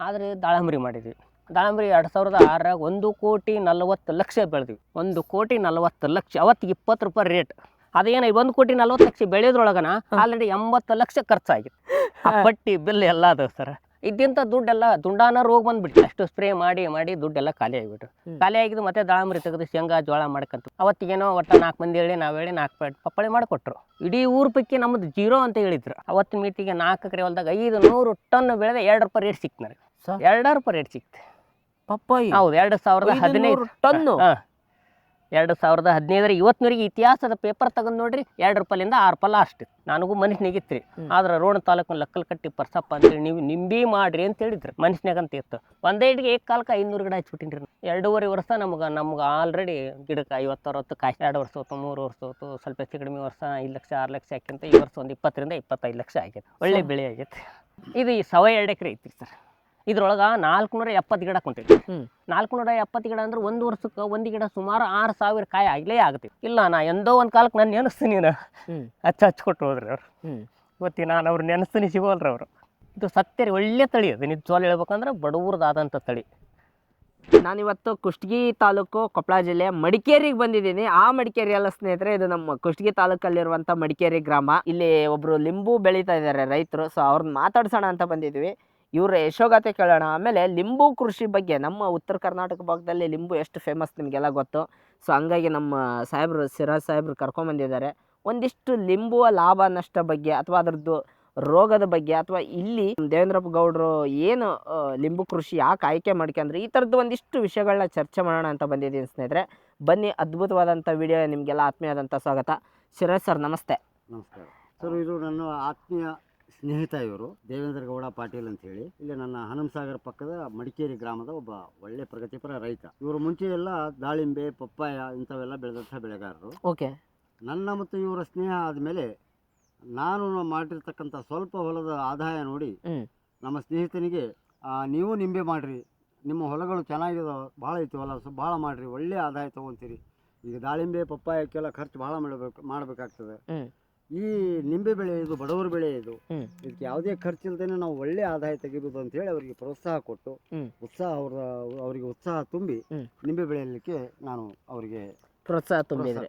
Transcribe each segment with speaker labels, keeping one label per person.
Speaker 1: ಆದರೆ ದಾಳಂಬ್ರಿ ಮಾಡಿದ್ವಿ. ದಾಳಂಬ್ರಿ ಎರಡು ಸಾವಿರದ ಆರಾಗ ಒಂದು ಕೋಟಿ ನಲವತ್ತು ಲಕ್ಷ ಬೆಳೆದ್ವಿ. ಒಂದು ಕೋಟಿ ನಲವತ್ತು ಲಕ್ಷ ಅವತ್ತಿಗೆ ಇಪ್ಪತ್ತು ರೂಪಾಯಿ ರೇಟ್ ಅದೇನ ಒಂದು ಕೋಟಿ ನಲವತ್ತು ಲಕ್ಷ ಬೆಳೆಯೋದ್ರೊಳಗನ ಆಲ್ರೆಡಿ ಎಂಬತ್ತು ಲಕ್ಷ ಖರ್ಚಾಗಿತ್ತು. ಆ ಪಟ್ಟಿ ಬಿಲ್ ಎಲ್ಲ ಅದಾವ ಸರ್ ಇದ್ದಿಂತ ದುಡ್ಡೆಲ್ಲ ದುಂಡಾನ ರೋಗ ಬಂದ್ಬಿಟ್ಟು ಅಷ್ಟು ಸ್ಪ್ರೇ ಮಾಡಿ ಮಾಡಿ ದುಡ್ಡೆಲ್ಲ ಖಾಲಿ ಆಗಿಬಿಟ್ರು. ಖಾಲಿ ಆಗಿದ್ದು ಮತ್ತೆ ದಾಳಂಬರಿ ತೆಗೆದು ಶೇಂಗಾ ಜೋಳ ಮಾಡ್ಕಂತ. ಅವತ್ತಿಗೇನೋ ಒಟ್ಟು ನಾಲ್ಕು ಮಂದಿ ಹೇಳಿ ನಾವು ಹೇಳಿ ನಾಲ್ಕು ಪ್ಲೇಟ್ ಪಪ್ಪಳಿ ಮಾಡಿಕೊಟ್ರು. ಇಡೀ ಊರ್ ಪೈಕಿ ನಮ್ಮದು ಜೀರೋ ಅಂತ ಹೇಳಿದ್ರು. ಅವತ್ತಿನ ಮೀಟಿಗೆ ನಾಲ್ಕು ಎಕರೆ ಹೊಲ್ದಾಗ ಐದು ನೂರು ಟನ್ ಬೆಳೆದ ಎರಡು ರೂಪಾಯಿ ರೇಟ್ ಸಿಕ್ತು ನನಗೆ.
Speaker 2: ಸರ್
Speaker 1: ಎರಡು ರೂಪಾಯಿ ರೇಟ್ ಸಿಕ್ತು.
Speaker 2: ಪಪ್ಪಾಯಿ.
Speaker 1: ಹೌದು ಎರಡು ಸಾವಿರದ ಹದಿನೈದು.
Speaker 2: ಟನ್ನು.
Speaker 1: ಎರಡು ಸಾವಿರದ ಹದಿನೈದರ ಇವತ್ತಿನವರೆಗೆ ಇತಿಹಾಸದ ಪೇಪರ್ ತಗೊಂಡು ನೋಡ್ರಿ ಎರಡು ರೂಪಾಯಿಂದ ಆರು ರೂಪಾಯಿ ಲಾಸ್ಟ್ ನನಗೂ ಮನ್ಶ್ನ್ಯಾಗ
Speaker 2: ಇತ್ತು ರೀ
Speaker 1: ಆದ್ರೆ ರೋಣ ತಾಲೂಕು ಲಕ್ಕಲ್ ಕಟ್ಟಿ ಪರ್ಸಪ್ಪ ಅಂತೇಳಿ ನೀವು ನಿಂಬಿ ಮಾಡ್ರಿ ಅಂತ ಹೇಳಿದ್ರು. ಮನುಷ್ಯನಾಗ ಅಂತ ಇತ್ತು. ಒಂದೇ ಇಡ್ಗೆ ಏಕ ಕಾಲಕ್ಕೆ ಐನೂರು ಗಿಡ ಹಚ್ಬಿಟ್ಟಿನ್ರಿ. ಎರಡೂವರೆ ವರ್ಷ ನಮ್ಗೆ ನಮ್ಗೆ ಆಲ್ರೆಡಿ ಗಿಡಕ್ಕೆ ಐವತ್ತು ಅರವತ್ತು ಕಾಯಿ ಎರಡು ವರ್ಷ ಹೊತ್ತು ಮೂರು ವರ್ಷ ಹೊತ್ತು ಸ್ವಲ್ಪ ಹೆಚ್ಚು ಕಡಿಮೆ ವರ್ಷ ಐದು ಲಕ್ಷ ಆರು ಲಕ್ಷ ಹಾಕಿಂತ ಈ ವರ್ಷ ಒಂದು ಇಪ್ಪತ್ತರಿಂದ ಇಪ್ಪತ್ತೈದು ಲಕ್ಷ ಆಗೈತೆ ಒಳ್ಳೆ ಬೆಳೆ ಆಗೈತೆ ಇದು ಈ ಸವ ಎರಡು ಎಕರೆ ಐತಿ ಸರ್. ಇದ್ರೊಳಗೆ ನಾಲ್ಕುನೂರ ಎಪ್ಪತ್ತು ಗಿಡ ಕುಂತೈತಿ. ನಾಲ್ಕುನೂರ ಎಪ್ಪತ್ತು ಗಿಡ ಅಂದ್ರೆ ಒಂದು ವರ್ಷಕ್ಕೆ ಒಂದು ಗಿಡ ಸುಮಾರು ಆರು ಸಾವಿರ ಕಾಯಿ ಆಗಲೇ ಆಗುತ್ತೆ. ಇಲ್ಲ ನಾ ಎಂದೋ ಒಂದು ಕಾಲಕ್ಕೆ ನಾನು ನೆನೆಸ್ತೀನಿ ನಾನು.
Speaker 2: ಹಚ್ಚ
Speaker 1: ಹಚ್ಚ ಹಚ್ಕೊಟ್ಟು ಹೋದ್ರಿ ಅವ್ರು. ಇವತ್ತಿ ನಾನು ಅವ್ರು ನೆನೆಸ್ತೀನಿ ಸಿಗೋಲ್ರಿ ಅವರು. ಇದು ಸತ್ಯ ರೀ ಒಳ್ಳೆ ತಳಿ ಅದು. ನಿಜವಾಗ್ಲೂ ಹೇಳ್ಬೇಕಂದ್ರೆ ಬಡವ್ರದಾದಂಥ ತಳಿ.
Speaker 2: ನಾನಿವತ್ತು ಕುಷ್ಟಗಿ ತಾಲೂಕು ಕೊಪ್ಪಳ ಜಿಲ್ಲೆ ಮಡಿಕೇರಿಗೆ ಬಂದಿದ್ದೀನಿ. ಆ ಮಡಿಕೇರಿ ಅಲ್ಲ ಸ್ನೇಹಿತರೆ ಇದು ನಮ್ಮ ಕುಷ್ಟಗಿ ತಾಲೂಕಲ್ಲಿರುವಂಥ ಮಡಿಕೇರಿ ಗ್ರಾಮ. ಇಲ್ಲಿ ಒಬ್ಬರು ಲಿಂಬು ಬೆಳೀತಾ ಇದ್ದಾರೆ ರೈತರು. ಸೊ ಅವ್ರನ್ನ ಮಾತಾಡ್ಸೋಣ ಅಂತ ಬಂದಿದ್ವಿ. ಇವ್ರ ಯಶೋಗಾಥೆ ಕೇಳೋಣ. ಆಮೇಲೆ ಲಿಂಬು ಕೃಷಿ ಬಗ್ಗೆ ನಮ್ಮ ಉತ್ತರ ಕರ್ನಾಟಕ ಭಾಗದಲ್ಲಿ ಲಿಂಬು ಎಷ್ಟು ಫೇಮಸ್ ನಿಮಗೆಲ್ಲ ಗೊತ್ತು. ಸೊ ಹಂಗಾಗಿ ನಮ್ಮ ಸಾಹೇಬ್ರು, ಸಿರಾಜ್ ಸಾಹೇಬ್ರು ಕರ್ಕೊಂಬಂದಿದ್ದಾರೆ ಒಂದಿಷ್ಟು ಲಿಂಬುವ ಲಾಭ ನಷ್ಟ ಬಗ್ಗೆ ಅಥವಾ ಅದರದ್ದು ರೋಗದ ಬಗ್ಗೆ ಅಥವಾ ಇಲ್ಲಿ ದೇವೇಂದ್ರಪ್ಪ ಗೌಡರು ಏನು ಲಿಂಬು ಕೃಷಿ ಯಾಕೆ ಆಯ್ಕೆ ಮಾಡ್ಕೊಂಡ್ರೆ ಈ ಥರದ್ದು ಒಂದಿಷ್ಟು ವಿಷಯಗಳನ್ನ ಚರ್ಚೆ ಮಾಡೋಣ ಅಂತ ಬಂದಿದ್ದೀನಿ ಸ್ನೇಹಿತರೆ. ಬನ್ನಿ ಅದ್ಭುತವಾದಂಥ ವಿಡಿಯೋ ನಿಮಗೆಲ್ಲ ಆತ್ಮೀಯಾದಂಥ ಸ್ವಾಗತ. ಸಿರಾಜ್ ಸರ್, ನಮಸ್ತೆ.
Speaker 3: ನಮಸ್ಕಾರ. ಸರ್, ಇದು ನನ್ನ ಆತ್ಮೀಯ ಸ್ನೇಹಿತ ಇವರು ದೇವೇಂದ್ರ ಗೌಡ ಪಾಟೀಲ್ ಅಂತ ಹೇಳಿ ಇಲ್ಲಿ ನನ್ನ ಹನುಮಸಾಗರ ಪಕ್ಕದ ಮಡಿಕೇರಿ ಗ್ರಾಮದ ಒಬ್ಬ ಒಳ್ಳೆ ಪ್ರಗತಿಪರ ರೈತ. ಇವರು ಮುಂಚೆ ಎಲ್ಲ ದಾಳಿಂಬೆ ಪಪ್ಪಾಯ ಇಂಥವೆಲ್ಲ ಬೆಳೆದಂಥ ಬೆಳೆಗಾರರು.
Speaker 2: ಓಕೆ.
Speaker 3: ನನ್ನ ಮತ್ತು ಇವರ ಸ್ನೇಹ ಆದಮೇಲೆ ನಾನು ಮಾಡಿರ್ತಕ್ಕಂಥ ಸ್ವಲ್ಪ ಹೊಲದ ಆದಾಯ ನೋಡಿ ನಮ್ಮ ಸ್ನೇಹಿತನಿಗೆ ನೀವು ನಿಂಬೆ ಮಾಡಿರಿ. ನಿಮ್ಮ ಹೊಲಗಳು ಚೆನ್ನಾಗಿದಾವೆ ಭಾಳ ಐತಿ ಹೊಲ ಸೊ ಭಾಳ ಮಾಡಿರಿ ಒಳ್ಳೆ ಆದಾಯ ತಗೊಂತೀರಿ. ಈಗ ದಾಳಿಂಬೆ ಪಪ್ಪಾಯಕ್ಕೆಲ್ಲ ಖರ್ಚು ಭಾಳ ಮಾಡಬೇಕು ಮಾಡಬೇಕಾಗ್ತದೆ. ಈ ನಿಂಬೆ ಬೆಳೆ ಇದು ಬಡವರ ಬೆಳೆ ಇದು. ಇದಕ್ಕೆ ಯಾವುದೇ ಖರ್ಚಿಲ್ದೇನೆ ನಾವು ಒಳ್ಳೆ ಆದಾಯ ತೆಗಿಬೋದು ಅಂತೇಳಿ ಅವರಿಗೆ ಪ್ರೋತ್ಸಾಹ ಕೊಟ್ಟು ಉತ್ಸಾಹ ಅವರ ಅವರಿಗೆ ಉತ್ಸಾಹ ತುಂಬಿ ನಿಂಬೆ ಬೆಳೆಯಲಿಕ್ಕೆ ನಾನು ಅವರಿಗೆ
Speaker 2: ಪ್ರೋತ್ಸಾಹ ತುಂಬಿದ್ರೆ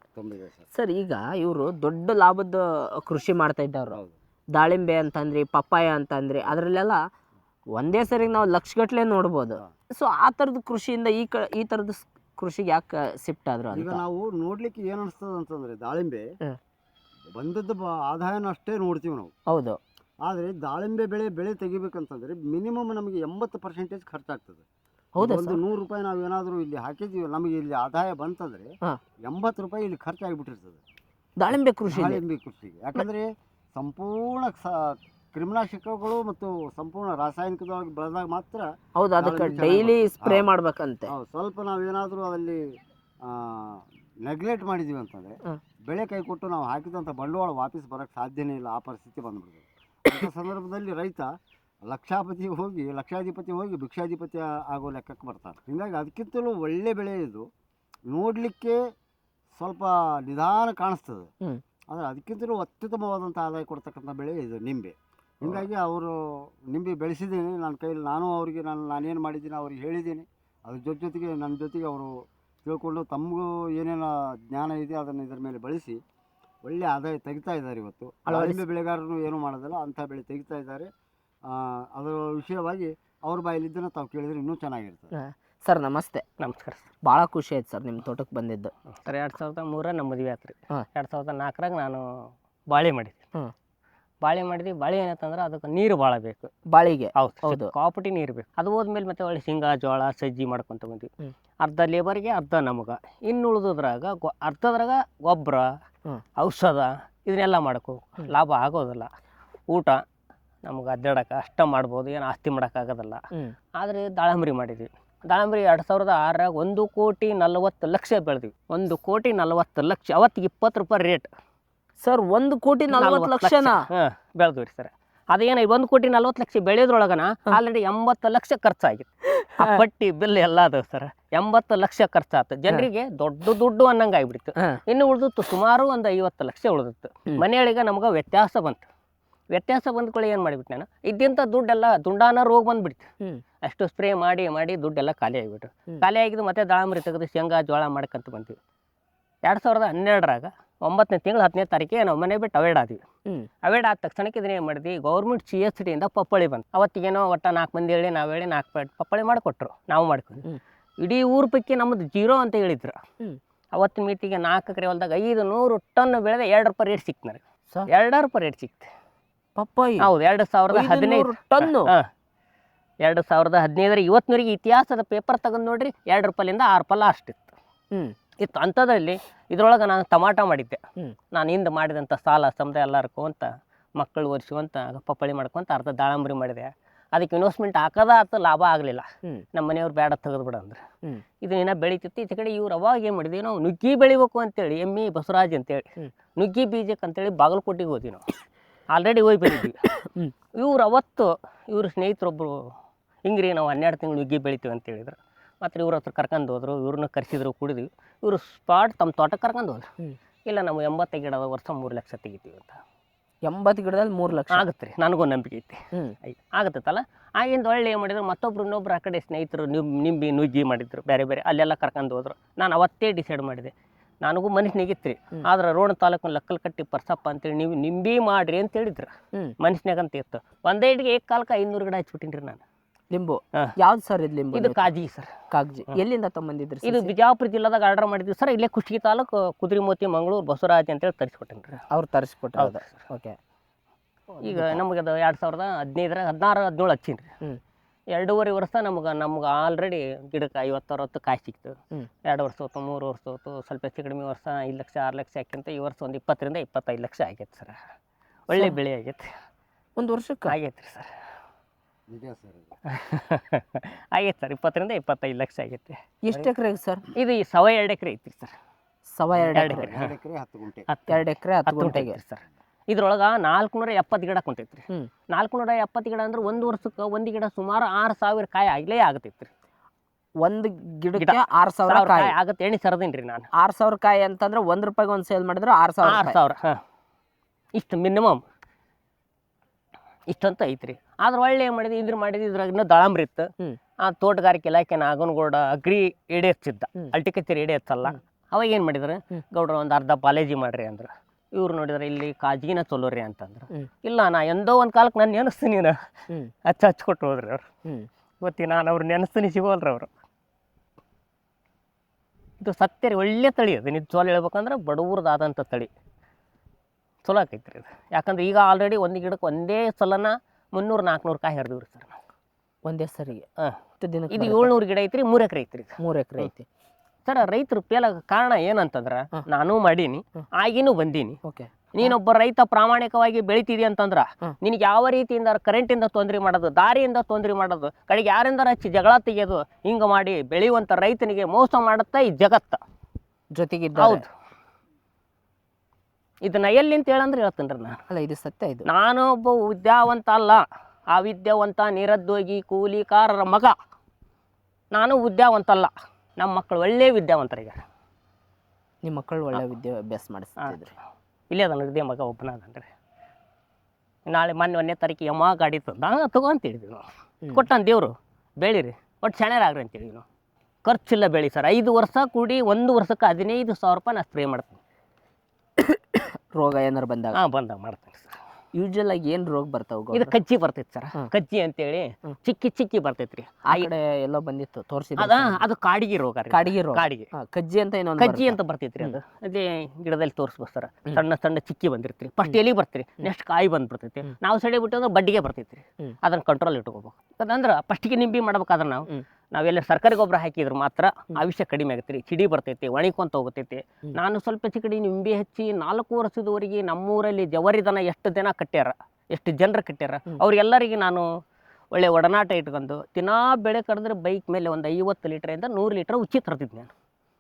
Speaker 3: ಸರ್.
Speaker 2: ಸರ್ ಈಗ ಇವರು ದೊಡ್ಡ ಲಾಭದ ಕೃಷಿ ಮಾಡ್ತಾ ಇದ್ದವ್ರು. ದಾಳಿಂಬೆ ಅಂತಂದ್ರಿ ಪಪ್ಪಾಯ ಅಂತಂದ್ರಿ ಅದರಲ್ಲೆಲ್ಲ ಒಂದೇ ಸರಿಗೆ ನಾವು ಲಕ್ಷಗಟ್ಲೆ ನೋಡ್ಬೋದು. ಸೊ ಆ ಥರದ ಕೃಷಿಯಿಂದ ಈ ಕ ಈ ಥರದ ಸ್- ಕೃಷಿಗೆ ಯಾಕೆ ಶಿಫ್ಟ್ ಆದ್ರು
Speaker 3: ಈಗ ನಾವು ನೋಡ್ಲಿಕ್ಕೆ ಏನು ಅನಿಸ್ತದೆ ಅಂತಂದ್ರೆ ದಾಳಿಂಬೆ. ಬಂದದ್ದು ಬ ಆದಾಯನ ಅಷ್ಟೇ ನೋಡ್ತೀವಿ ನಾವು.
Speaker 2: ಹೌದು.
Speaker 3: ಆದರೆ ದಾಳಿಂಬೆ ಬೆಳೆ ಬೆಳೆ ತೆಗಿಬೇಕಂತಂದ್ರೆ ಮಿನಿಮಮ್ ನಮಗೆ ಎಂಬತ್ತು ಪರ್ಸೆಂಟೇಜ್ ಖರ್ಚಾಗ್ತದೆ.
Speaker 2: ಹೌದಾ
Speaker 3: ಒಂದು
Speaker 2: ಸರ್?
Speaker 3: ನೂರು ರೂಪಾಯಿ ನಾವು ಏನಾದರೂ ಇಲ್ಲಿ ಹಾಕಿದ್ದೀವಿ ನಮಗೆ ಇಲ್ಲಿ ಆದಾಯ ಬಂತಂದ್ರೆ
Speaker 2: ಹಾ.
Speaker 3: ಎಂಬತ್ತು ರೂಪಾಯಿ ಇಲ್ಲಿ ಖರ್ಚಾಗಿಬಿಟ್ಟಿರ್ತದೆ.
Speaker 2: ದಾಳಿಂಬೆ ಕೃಷಿ
Speaker 3: ದಾಳಿಂಬೆ ಕೃಷಿಗೆ. ಯಾಕಂದ್ರೆ ಸಂಪೂರ್ಣ ಸ- ಕ್ರಿಮಿನಾಶಕಗಳು ಮತ್ತು ಸಂಪೂರ್ಣ ರಾಸಾಯನಿಕವಾಗಿ ಬೆಳೆದಾಗ ಮಾತ್ರ
Speaker 2: ಹೌದು ಅದಕ್ಕೆ
Speaker 3: ದಾಳಿಂಬೆ
Speaker 2: ಡೈಲಿ ಸ್ಪ್ರೇ ಮಾಡ್ಬೇಕಂತ.
Speaker 3: ಸ್ವಲ್ಪ ನಾವೇನಾದರೂ ಅದಲ್ಲಿ ನೆಗ್ಲೆಕ್ಟ್ ಮಾಡಿದ್ದೀವಿ ಅಂತಂದರೆ. ಬೆಳೆ ಕೈ ಕೊಟ್ಟು ನಾವು ಹಾಕಿದಂಥ ಬಂಡವಾಳ ವಾಪಸ್ ಬರೋಕ್ಕೆ ಸಾಧ್ಯನೇ ಇಲ್ಲ ಆ ಪರಿಸ್ಥಿತಿ ಬಂದ್ಬಿಡ್ತದೆ. ಅಂಥ ಸಂದರ್ಭದಲ್ಲಿ ರೈತ ಲಕ್ಷಾಪತಿ ಹೋಗಿ ಲಕ್ಷಾಧಿಪತಿ ಹೋಗಿ ಭಿಕ್ಷಾಧಿಪತಿ ಆಗೋ ಲೆಕ್ಕಕ್ಕೆ ಬರ್ತಾರೆ ಹೀಗಾಗಿ ಅದಕ್ಕಿಂತಲೂ ಒಳ್ಳೆ ಬೆಳೆ ಇದು. ನೋಡಲಿಕ್ಕೆ ಸ್ವಲ್ಪ ನಿಧಾನ ಕಾಣಿಸ್ತದೆ. ಆದರೆ ಅದಕ್ಕಿಂತಲೂ ಅತ್ಯುತ್ತಮವಾದಂಥ ಆದಾಯ ಕೊಡ್ತಕ್ಕಂಥ ಬೆಳೆ ಇದು ನಿಂಬೆ. ಹೀಗಾಗಿ ಅವರು ನಿಂಬೆ ಬೆಳೆಸಿದ್ದೀನಿ. ನನ್ನ ಕೈಯಲ್ಲಿ ನಾನು ಅವರಿಗೆ ನಾನು ನಾನೇನು ಮಾಡಿದ್ದೀನಿ ಅವ್ರಿಗೆ ಹೇಳಿದ್ದೀನಿ. ಅದ್ರ ಜೊತೆ ಜೊತೆಗೆ ನನ್ನ ಜೊತೆಗೆ ಅವರು ತಿಳ್ಕೊಂಡು ತಮಗೂ ಏನೇನು ಜ್ಞಾನ ಇದೆ ಅದನ್ನು ಇದರ ಮೇಲೆ ಬಳಸಿ ಒಳ್ಳೆ ಆದಾಯ ತೆಗಿತಾ ಇದ್ದಾರೆ ಇವತ್ತು. ಅಳಿಮೆ ಬೆಳೆಗಾರರು ಏನು ಮಾಡೋದಿಲ್ಲ ಅಂಥ ಬೆಳೆ ತೆಗಿತಾ ಇದ್ದಾರೆ. ಆ, ಅದರ ವಿಷಯವಾಗಿ ಅವ್ರ ಬಾಯಲ್ಲಿದ್ದನ್ನು ತಾವು ಕೇಳಿದ್ರೆ ಇನ್ನೂ ಚೆನ್ನಾಗಿರ್ತದೆ.
Speaker 2: ಸರ್ ನಮಸ್ತೆ.
Speaker 1: ನಮಸ್ಕಾರ ಸರ್.
Speaker 2: ಭಾಳ ಖುಷಿ ಆಯ್ತು ಸರ್ ನಿಮ್ಮ ತೋಟಕ್ಕೆ ಬಂದಿದ್ದು.
Speaker 1: ಸರ್ ಎರಡು ಸಾವಿರದ ಮೂರ ನಮ್ಮ ಮದುವೆ ಆತ್ರಿ. ಎರಡು ಸಾವಿರದ ನಾಲ್ಕರಾಗ ನಾನು ಬಾಳೆ ಮಾಡಿದ್ದೆ. ಬಾಳೆ ಮಾಡಿದ್ವಿ. ಬಾಳೆ ಏನಂತಂದ್ರೆ ಅದಕ್ಕೆ ನೀರು ಭಾಳ ಬೇಕು.
Speaker 2: ಬಾಳಿಗೆ?
Speaker 1: ಹೌದು.
Speaker 2: ಹೌದು.
Speaker 1: ಕಾಪಟಿ ನೀರು ಬೇಕು. ಅದು ಹೋದ್ಮೇಲೆ ಮತ್ತೆ ಒಳ್ಳೆ ಶೇಂಗಾ ಜೋಳ ಸಜ್ಜಿ ಮಾಡ್ಕೊಂತ ಬಂದ್ವಿ. ಅರ್ಧ ಲೇಬರ್ಗೆ ಅರ್ಧ ನಮಗೆ. ಇನ್ನು ಉಳಿದ್ರಾಗ ಗೊ ಅರ್ಧದ್ರಾಗ ಗೊಬ್ಬರ ಔಷಧ ಇದನ್ನೆಲ್ಲ ಮಾಡಬೇಕು
Speaker 2: ಹ್ಮ್.
Speaker 1: ಲಾಭ ಆಗೋದಿಲ್ಲ. ಊಟ ನಮ್ಗೆ ಅಡ್ಡಾಡಕ್ಕೆ ಅಷ್ಟ ಮಾಡ್ಬೋದು. ಏನು ಆಸ್ತಿ ಮಾಡೋಕ್ಕಾಗೋದಿಲ್ಲ. ಆದರೆ ದಾಳಂಬ್ರಿ ಮಾಡಿದ್ವಿ. ದಾಳಂಬ್ರಿ ಎರಡು ಸಾವಿರದ ಆರಾಗ ಒಂದು ಕೋಟಿ ನಲ್ವತ್ತು ಲಕ್ಷ ಬೆಳೆದ್ವಿ. ಒಂದು ಕೋಟಿ ನಲವತ್ತು ಲಕ್ಷ ಅವತ್ತಿಗೆ ಇಪ್ಪತ್ತು ರೂಪಾಯಿ ರೇಟ್.
Speaker 2: ಸರ್ ಒಂದು ಕೋಟಿ ನಲ್ವತ್ತು ಲಕ್ಷನಾ?
Speaker 1: ಬೆಳೆದ್ರಿ ಬೆಳೆದ್ವಿ ರೀ ಸರ್. ಅದೇನ ಒಂದು ಕೋಟಿ ನಲ್ವತ್ತು ಲಕ್ಷ ಬೆಳೆಯೋದ್ರೊಳಗನ ಆಲ್ರೆಡಿ ಎಂಬತ್ತು ಲಕ್ಷ ಖರ್ಚಾಗಿತ್ತು. ಬಟ್ಟಿ ಪಟ್ಟಿ ಬಿಲ್ ಎಲ್ಲ ಅದಾವ ಸರ್. ಎಂಬತ್ತು ಲಕ್ಷ ಖರ್ಚಾತು. ಜನರಿಗೆ ದೊಡ್ಡ ದುಡ್ಡು ಅನ್ನಂಗ ಆಗ್ಬಿಡ್ತು ಇನ್ನು ಉಳಿದಿತ್ತು ಸುಮಾರು ಒಂದು ಐವತ್ತು ಲಕ್ಷ ಉಳಿದಿತ್ತು. ಮನೆಯೊಳಗೆ ನಮ್ಗೆ ವ್ಯತ್ಯಾಸ ಬಂತು. ವ್ಯತ್ಯಾಸ ಬಂದ್ಕೊಳ್ಳಿ ಏನು ಮಾಡಿಬಿಟ್ಟು ನಾನು? ಇದ್ದಿಂತ ದುಡ್ಡೆಲ್ಲ ದುಂಡಾನ ರೋಗ ಬಂದ್ಬಿಡ್ತು. ಅಷ್ಟು ಸ್ಪ್ರೇ ಮಾಡಿ ಮಾಡಿ ದುಡ್ಡೆಲ್ಲ ಖಾಲಿ ಆಗಿಬಿಟ್ರು. ಖಾಲಿ ಆಗಿದ್ದು ಮತ್ತೆ ದಾಳಂಬರಿ ತೆಗೆದು ಶೇಂಗಾ ಜೋಳ ಮಾಡ್ಕಂತ ಬಂದ್ವಿ. ಎರಡು ಸಾವಿರದ ಹನ್ನೆರಡರಾಗ ಒಂಬತ್ತನೇ ತಿಂಗಳು ಹತ್ತನೇ ತಾರೀಕಿಗೆ ನಾವು ಮನೆ ಬಿಟ್ಟು ಅವೈಡ್ ಆದ್ವಿ. ಅವೈಡ್ ಆದ ತಕ್ಷಣಕ್ಕೆ ಇದನ್ನೇ ಮಾಡಿದ್ವಿ? ಗೌರ್ಮೆಂಟ್ ಸಿ ಎಸ್ ಡಿಯಿಂದ ಪಪ್ಪಳಿ ಬಂತು. ಅವತ್ತಿಗೇನೋ ಒಟ್ಟು ನಾಲ್ಕು ಮಂದಿ ಹೇಳಿ ನಾವು ಹೇಳಿ ನಾಲ್ಕು ಪಪ್ಪಳಿ ಮಾಡಿಕೊಟ್ರು. ನಾವು ಮಾಡ್ಕೊಂಡ್ವಿ.
Speaker 2: ಹ್ಮ್.
Speaker 1: ಇಡೀ ಊರ ಪೈಕಿ ನಮ್ಮದು ಜೀರೋ ಅಂತ ಹೇಳಿದ್ರು.
Speaker 2: ಅವತ್ತು
Speaker 1: ಅವತ್ತಿನ ಮೀಟಿಗೆ ನಾಲ್ಕು ಎಕರೆ ಹೊಲ್ದಾಗ ಐದು ನೂರು ಟನ್ ಬೆಳೆದ ಎರಡು ರೂಪಾಯಿ ರೇಟ್ ಸಿಕ್ತು ನನಗೆ. ಎರಡು ರೂಪಾಯಿ ರೇಟ್ ಸಿಕ್ತು.
Speaker 2: ಪಪ್ಪಾಯಿ.
Speaker 1: ಹೌದು ಎರಡು ಸಾವಿರದ ಹದಿನೈದು.
Speaker 2: ಟನ್ನು
Speaker 1: ಎರಡು ಸಾವಿರದ ಹದಿನೈದರ ಇವತ್ತಿನವರೆಗೆ ಇತಿಹಾಸದ ಪೇಪರ್ ತಗೊಂಡು ನೋಡ್ರಿ ಎರಡು ರೂಪಾಯಿಂದ ಆರು ರೂಪಾಯಿ ಲಾಸ್ಟ್ ಇತ್ತು.
Speaker 2: ಹ್ಮ್.
Speaker 1: ಇತ್ತು ಅಂಥದ್ರಲ್ಲಿ ಇದ್ರೊಳಗೆ ನಾನು ಟಮಾಟ ಮಾಡಿದ್ದೆ. ನಾನು ಹಿಂದೆ ಮಾಡಿದಂಥ ಸಾಲ ಸಮುದಾಯ ಎಲ್ಲ ಅಂತ ಮಕ್ಕಳು ಒರೆಸುವಂತ ಪಪ್ಪಳಿ ಮಾಡ್ಕೊಂತ ಅರ್ಧ ದಾಳಂಬರಿ ಮಾಡಿದೆ. ಅದಕ್ಕೆ ಇನ್ವೆಸ್ಟ್ಮೆಂಟ್ ಹಾಕೋದ ಆತು ಲಾಭ ಆಗಲಿಲ್ಲ. ನಮ್ಮ ಮನೆಯವ್ರು ಬೇಡ ತೆಗೆದು ಬಿಡ ಅಂದ್ರೆ. ಇದು ಇನ್ನ ಬೆಳೀತಿತ್ತು ಈ ಕಡೆ ಇವ್ರು ಅವಾಗ ಏನು ಮಾಡಿದ್ವಿ ನಾವು ನುಗ್ಗಿ ಬೆಳಿಬೇಕು ಅಂತೇಳಿ ಎಮ್ಮಿ ಬಸವರಾಜ್ ಅಂತೇಳಿ. ನುಗ್ಗಿ ಬೀಜಕ್ಕೆ ಅಂತೇಳಿ ಬಾಗಲಕೋಟೆಗೆ ಹೋದ್ವಿ ನಾವು. ಆಲ್ರೆಡಿ ಹೋಗಿ ಬಂದಿದ್ವಿ
Speaker 2: ಹ್ಮ್.
Speaker 1: ಇವ್ರು ಅವತ್ತು ಇವ್ರ ಸ್ನೇಹಿತರೊಬ್ಬರು ಹಿಂಗ್ರಿ ನಾವು ಹನ್ನೆರಡು ತಿಂಗಳು ನುಗ್ಗಿ ಬೆಳಿತೀವಿ ಅಂತ ಹೇಳಿದ್ರು. ಮತ್ತು ಇವ್ರ ಹತ್ರ ಕರ್ಕೊಂಡು ಹೋದ್ರು ಇವ್ರನ್ನ ಕರೆಸಿದ್ರು ಕುಡಿದ್ವಿ. ಇವರು ಸ್ಪಾಟ್ ತಮ್ಮ ತೋಟಕ್ಕೆ ಕರ್ಕೊಂಡು ಹೋದ್ರು. ಇಲ್ಲ ನಾವು ಎಂಬತ್ತೈ ಗಿಡದ ವರ್ಷ ಮೂರು ಲಕ್ಷ ತೆಗಿತೀವಿ ಅಂತ.
Speaker 2: ಎಂಬತ್ತು ಗಿಡದಲ್ಲಿ ಮೂರು ಲಕ್ಷ.
Speaker 1: ಆಗುತ್ತೆ ರೀ ನನಗೂ ನಂಬಿಕೆ ಐತಿ.
Speaker 2: ಹ್ಮ್.
Speaker 1: ಆಗುತ್ತಲ್ಲ ಆಗಿಂದ ಒಳ್ಳೆ ಏನು ಮಾಡಿದ್ರು ಮತ್ತೊಬ್ರು ಇನ್ನೊಬ್ರು ಆ ಕಡೆ ಸ್ನೇಹಿತರು ನಿಮ್ಮ ನಿಂಬಿ ನುಗ್ಗಿ ಮಾಡಿದ್ರು ಬೇರೆ ಬೇರೆ ಅಲ್ಲೆಲ್ಲ ಕರ್ಕೊಂಡು ಹೋದ್ರು. ನಾನು ಅವತ್ತೇ ಡಿಸೈಡ್ ಮಾಡಿದೆ. ನನಗೂ ಮನುಷ್ಯನಿಗಿತ್ತು ರೀ. ಆದ್ರೆ ರೋಣ ತಾಲೂಕಿನ ಲಕ್ಕಲ್ ಕಟ್ಟಿ ಪರ್ಸಪ್ಪ ಅಂತೇಳಿ ನೀವು ನಿಂಬಿ ಮಾಡ್ರಿ ಅಂತ ಹೇಳಿದ್ರು.
Speaker 2: ಹ್ಮ್.
Speaker 1: ಮನುಷ್ಯನಾಗಂತ ಇತ್ತು. ಒಂದೇ ಇಟ್ಗೆ ಏಕ್ ಕಾಲಕ್ಕೆ ಐನೂರು ಗಿಡ ಹಚ್ಬಿಟ್ಟಿನಿ ರೀ ನಾನು.
Speaker 2: ಲಿಂಬು. ಯಾವ್ದು ಸರ್ ಇದು ಲಿಂಬು
Speaker 1: ಇದು? ಕಾಜಿ ಸರ್.
Speaker 2: ಕಾಗಜಿ. ಎಲ್ಲಿಂದ ತಗೊಂಬಂದಿದ್ರಿ
Speaker 1: ಇದು ಬಿಜಾಪುರ ಜಿಲ್ಲಾದಾಗ ಆರ್ಡರ್ ಮಾಡಿದ್ವಿ ಸರ್. ಇಲ್ಲೇ ಕುಷ್ಟಗಿ ತಾಲೂಕು ಕುದುರೆಮೋತಿ ಮಂಗಳೂರು ಬಸವರಾಜ್ ಅಂತೇಳಿ ತರಿಸ್ಕೊಟ್ಟೇನಿ ರೀ
Speaker 2: ಅವ್ರು ತರಿಸ್ಕೊಟ್ಟ
Speaker 1: ಹೌದು
Speaker 2: ಓಕೆ.
Speaker 1: ಈಗ ನಮಗೆ ಅದು ಎರಡು ಸಾವಿರದ ಹದಿನೈದರ ಹದಿನಾರು ಹದಿನೇಳು ಹಚ್ಚೀನಿ ರೀ. ಎರಡೂವರೆ ವರ್ಷ ನಮ್ಗೆ ನಮ್ಗೆ ಆಲ್ರೆಡಿ ಗಿಡಕ್ಕೆ ಐವತ್ತು ಅರವತ್ತು ಕಾಯಿ ಸಿಕ್ತು. ಎರಡು ವರ್ಷ ಹೋತು ಮೂರು ವರ್ಷ ಹೋತು ಸ್ವಲ್ಪ ಹೆಚ್ಚು ಕಡಿಮೆ ವರ್ಷ ಐದು ಲಕ್ಷ ಆರು ಲಕ್ಷ ಹಾಕಿಂತ ಈ ವರ್ಷ ಒಂದು ಇಪ್ಪತ್ತರಿಂದ ಇಪ್ಪತ್ತೈದು ಲಕ್ಷ ಆಗೈತೆ ಸರ್. ಒಳ್ಳೆ. ಬೆಳೆ ಆಗೈತೆ.
Speaker 2: ಒಂದು ವರ್ಷಕ್ಕೆ?
Speaker 1: ಆಗೈತೆ ರೀ ಸರ್.
Speaker 3: ನಿಜ ಸರ್
Speaker 1: ಆಗೈತೆ ಸರ್ ಇಪ್ಪತ್ತರಿಂದ ಇಪ್ಪತ್ತೈದು ಲಕ್ಷ ಆಗೈತೆ.
Speaker 2: ಎಷ್ಟು ಎಕರೆ ಸರ್?
Speaker 1: ಇದು ಈ ಸವ ಎರಡು ಎಕರೆ ಐತ್ರಿ ಸರ್.
Speaker 2: ಸವ ಎರಡು
Speaker 1: ಎರಡು
Speaker 2: ಎಕರೆ.
Speaker 1: ಎಕರೆ.
Speaker 3: ಎರಡು ಎಕರೆ ಹತ್ತು ಗುಂಟೆ.
Speaker 1: ಹತ್ತು
Speaker 2: ಎರಡು ಎಕರೆ ಹತ್ತು
Speaker 1: ಗುಂಟೆ ಐತ್ರಿ ಸರ್. ಇದ್ರೊಳಗೆ ನಾಲ್ಕುನೂರ ಎಪ್ಪತ್ತು ಗಿಡ ಕುಂತೈತೆ ರೀ
Speaker 2: ಹ್ಮ್.
Speaker 1: ನಾಲ್ಕುನೂರ ಎಪ್ಪತ್ತು ಗಿಡ ಅಂದ್ರೆ ಒಂದು ವರ್ಷಕ್ಕೆ ಒಂದು ಗಿಡ ಸುಮಾರು ಆರು ಸಾವಿರ ಕಾಯಿ ಆಗಲೇ ಆಗತೈತ್ರಿ. ರೀ
Speaker 2: ಒಂದು ಗಿಡಕ್ಕೆ ಆರು ಸಾವಿರ ಕಾಯಿ.
Speaker 1: ಆಗತ್ತೆ ಎಣ್ಣೆ ಸರದೇನ್ರಿ ರೀ ನಾನು.
Speaker 2: ಆರು ಸಾವಿರ ಕಾಯಿ ಅಂತಂದ್ರೆ ಒಂದು ರೂಪಾಯಿಗೆ ಒಂದು ಸೇಲ್ ಮಾಡಿದ್ರೆ ಆರು ಸಾವಿರ
Speaker 1: ಆರು ಸಾವಿರ ಹಾಂ. ಇಷ್ಟು ಮಿನಿಮಮ್. ಇಷ್ಟಂತ ಐತ್ರಿ. ಆದ್ರೆ ಒಳ್ಳೆ ಏನು ಮಾಡಿದ್ವಿ ಇದ್ರ ಮಾಡಿದ್ವಿ ಇದ್ರಾಗ ಇನ್ನೂ ದಾಳಂಬ್ರಿ ಇತ್ತು. ಆ ತೋಟಗಾರಿಕೆ ಇಲಾಖೆ ನಾಗನಗೌಡ ಅಗ್ರಿ ಎಡೆ ಹಚ್ಚಿದ್ದ. ಅಲ್ಟಿಕಚೇರಿ ಎಡೆ ಹಚ್ಚಲ್ಲ ಅವಾಗ ಏನು ಮಾಡಿದ್ರು? ಗೌಡ್ರು ಒಂದು ಅರ್ಧ ಪಾಲೇಜಿ ಮಾಡ್ರಿ ಅಂದ್ರೆ. ಇವ್ರು ನೋಡಿದ್ರೆ ಇಲ್ಲಿ ಕಾಜಿನ ಚಲೋ ರೀ ಅಂತಂದ್ರು ಇಲ್ಲ ನಾ ಎಂದೋ ಒಂದು ಕಾಲಕ್ಕೆ ನಾನು ನೆನೆಸ್ತೀನಿ ನೀನು.
Speaker 2: ಹಚ್ಚ
Speaker 1: ಹಚ್ಚ ಕೊಟ್ಟು ಹೋದ್ರಿ ಅವ್ರು. ಮತ್ತಿ ನಾನು ಅವ್ರು ನೆನೆಸ್ತೀನಿ ಸಿಗೋಲ್ರಿ ಅವರು. ಇದು ಸತ್ಯ ರೀ ಒಳ್ಳೆ ತಳಿ ಅದು. ನಿಜವಾಗ್ಲೂ ಹೇಳ್ಬೇಕಂದ್ರೆ ಬಡವ್ರದಾದಂಥ ತಳಿ. ಚಲೋ ಆಕೈತೆ ರೀ ಇದು. ಯಾಕಂದ್ರೆ ಈಗ ಆಲ್ರೆಡಿ ಒಂದು ಗಿಡಕ್ಕೆ ಒಂದೇ ಸಲನ ಮುನ್ನೂರು ನಾಲ್ಕುನೂರು ಕಾಯಿ ಹರಿದು ಸರ್
Speaker 2: ಒಂದೇ ಸರಿಗೆ
Speaker 1: ಹಾ. ಇದು? ಏಳ್ನೂರು ಗಿಡ ಐತ್ರಿ ಮೂರು ಎಕರೆ ಐತ್ರಿ ಇದು
Speaker 2: ಮೂರು ಎಕರೆ ಐತಿ
Speaker 1: ಸರ್ ರೈತರು ಪೇಲ ಕಾರಣ ಏನಂತಂದ್ರ
Speaker 2: ಹಾ.
Speaker 1: ನಾನು ಮಾಡೀನಿ. ಆಗಿನೂ ಬಂದೀನಿ
Speaker 2: ಓಕೆ
Speaker 1: ನೀನೊಬ್ಬ ರೈತ ಪ್ರಾಮಾಣಿಕವಾಗಿ ಬೆಳಿತಿದಿ ಅಂತಂದ್ರ. ನಿನಗೆ ಯಾವ ರೀತಿಯಿಂದ ಕರೆಂಟಿಂದ ತೊಂದರೆ ಮಾಡೋದು ದಾರಿಯಿಂದ ತೊಂದರೆ ಮಾಡೋದು ಕಡೆಗೆ ಯಾರಿಂದಾರ ಹಚ್ಚಿ ಜಗಳ ತೆಗೆಯೋದು ಹಿಂಗೆ ಮಾಡಿ ಬೆಳೆಯುವಂಥ ರೈತನಿಗೆ ಮೋಸ ಮಾಡುತ್ತಾ ಈ ಜಗತ್ತ
Speaker 2: ಜೊತೆಗಿದ್ದ
Speaker 1: ಹೌದು ಇದನ್ನ ಎಲ್ಲಿಂತ ಹೇಳಂದ್ರೆ ಹೇಳ್ತೇನೆ ರೀ ನಾನು
Speaker 2: ಅಲ್ಲ ಇದು ಸತ್ಯ ಇದು.
Speaker 1: ನಾನು ಒಬ್ಬ ವಿದ್ಯಾವಂತ ಅಲ್ಲ ಆ ವಿದ್ಯಾವಂತ ನಿರುದ್ಯೋಗಿ ಕೂಲಿಕಾರರ ಮಗ. ನಾನು ವಿದ್ಯಾವಂತ ಅಲ್ಲ ನಮ್ಮ ಮಕ್ಕಳು ಒಳ್ಳೆಯ ವಿದ್ಯಾವಂತರಿಗೆ
Speaker 2: ನಿಮ್ಮ ಮಕ್ಕಳು ಒಳ್ಳೆ ವಿದ್ಯಾಭ್ಯಾಸ ಮಾಡಿಸ್ತಿದ್ರು.
Speaker 1: ಇಲ್ಲೇ ಅದನ್ನ ಇದೇ ಮಗ ಒಬ್ಬನ ಅದನ್ರಿ ನಾಳೆ ಮೊನ್ನೆ ಒಂದನೇ ತಾರೀಕು ಯಮ ಗಾಡಿ ತಂದ. ತಗೋ ಅಂತ ಹೇಳಿದ್ವಿ ನಾವು.
Speaker 2: ಕೊಟ್ಟಂತ
Speaker 1: ಕೊಟ್ಟಾನ ದೇವರು ಬೆಳೀರಿ. ಒಟ್ಟು ಶಣರಾಗ್ರಿ ಅಂತ ಹೇಳಿದ್ವಿ ನಾವು. ಖರ್ಚಿಲ್ಲ ಬೆಳಿ ಸರ್. ಐದು ವರ್ಷ ಕೂಡಿ ಒಂದು ವರ್ಷಕ್ಕೆ ಹದಿನೈದು ಸಾವಿರ ರೂಪಾಯಿ ನಾನು ಸ್ಪ್ರೇ ಮಾಡ್ತೀನಿ.
Speaker 2: ರೋಗ ಏನಾರು ಬಂದಾಗ?
Speaker 1: ಹಾಂ ಬಂದಾಗ ಮಾಡ್ತೇನೆ ಸರ್.
Speaker 2: ಯೂಶಲ್ ಆಗಿ ಏನ್ ರೋಗ ಬರ್ತಾವ
Speaker 1: ಇದು ಕಜ್ಜಿ ಬರ್ತೈತೆ ಸರ್. ಕಜ್ಜಿ ಅಂತೇಳಿ. ಚಿಕ್ಕಿ ಚಿಕ್ಕಿ ಬರ್ತೈತೆ ರೀ.
Speaker 2: ಆ ಕಡೆ ಎಲ್ಲೋ ಬಂದಿತ್ತು ತೋರಿಸಿದ
Speaker 1: ಅದ ಅದು ಕಾಡಿಗೆ ರೋಗ ರೀ
Speaker 2: ಕಾಡಿಗೆ ರೋಗ.
Speaker 1: ಕಾಡಿಗೆ.
Speaker 2: ಕಜ್ಜಿ ಅಂತ ಏನೋ
Speaker 1: ಕಜ್ಜಿ ಅಂತ ಬರ್ತೈತ್ರಿ ಅದು. ಅದೇ ಗಿಡದಲ್ಲಿ ತೋರಿಸ್ಬೋದು ಸರ್. ಸಣ್ಣ ಸಣ್ಣ ಚಿಕ್ಕಿ ಬಂದಿರ್ತೀರಿ ಫಸ್ಟ್ ಎಲ್ಲಿ ಬರ್ತೀರಿ ನೆಕ್ಸ್ಟ್ ಕಾಯಿ ಬಂದು ಬರ್ತೈತಿ. ನಾವು ಸಡೆ ಬಿಟ್ಟು ಅಂದ್ರೆ ಬಡ್ಡಿಗೆ ಬರ್ತೈತ್ರಿ. ಅದನ್ನ ಕಂಟ್ರೋಲ್ ಇಟ್ಕೋಬೇಕು. ಅದಂದ್ರೆ ಫಸ್ಟಿಗೆ ನಿಂಬಿ ಮಾಡ್ಬೇಕಾದ್ರೆ ನಾವು. ನಾವೆಲ್ಲ ಸರ್ಕಾರಿ ಗೊಬ್ಬರ ಹಾಕಿದ್ರೆ ಮಾತ್ರ ಆವಿಷ್ಯ ಕಡಿಮೆ ಆಗುತ್ತೆ ರೀ. ಚಿಡಿ ಬರ್ತೈತಿ ಒಣಿಕೊಂತ ಹೋಗ್ತೈತಿ ನಾನು ಸ್ವಲ್ಪ ಚಿಕಡಿ ನಿಂಬೆ ಹಚ್ಚಿ ನಾಲ್ಕು ವರ್ಷದವರೆಗೆ ನಮ್ಮೂರಲ್ಲಿ ಜವರಿ ದನ ಎಷ್ಟು ದಿನ ಕಟ್ಟ್ಯಾರ ಎಷ್ಟು ಜನರು ಕಟ್ಟ್ಯಾರ. ಅವ್ರಿಗೆಲ್ಲರಿಗೆ ನಾನು ಒಳ್ಳೆ ಒಡನಾಟ ಇಟ್ಕೊಂಡು ದಿನಾ ಬೆಳೆ ಕರೆದ್ರೆ ಬೈಕ್ ಮೇಲೆ ಒಂದು ಐವತ್ತು ಲೀಟ್ರಿಂದ ನೂರು ಲೀಟ್ರ್ ಉಚ್ಚಿ ತರ್ತಿದ್ದೆ ನಾನು.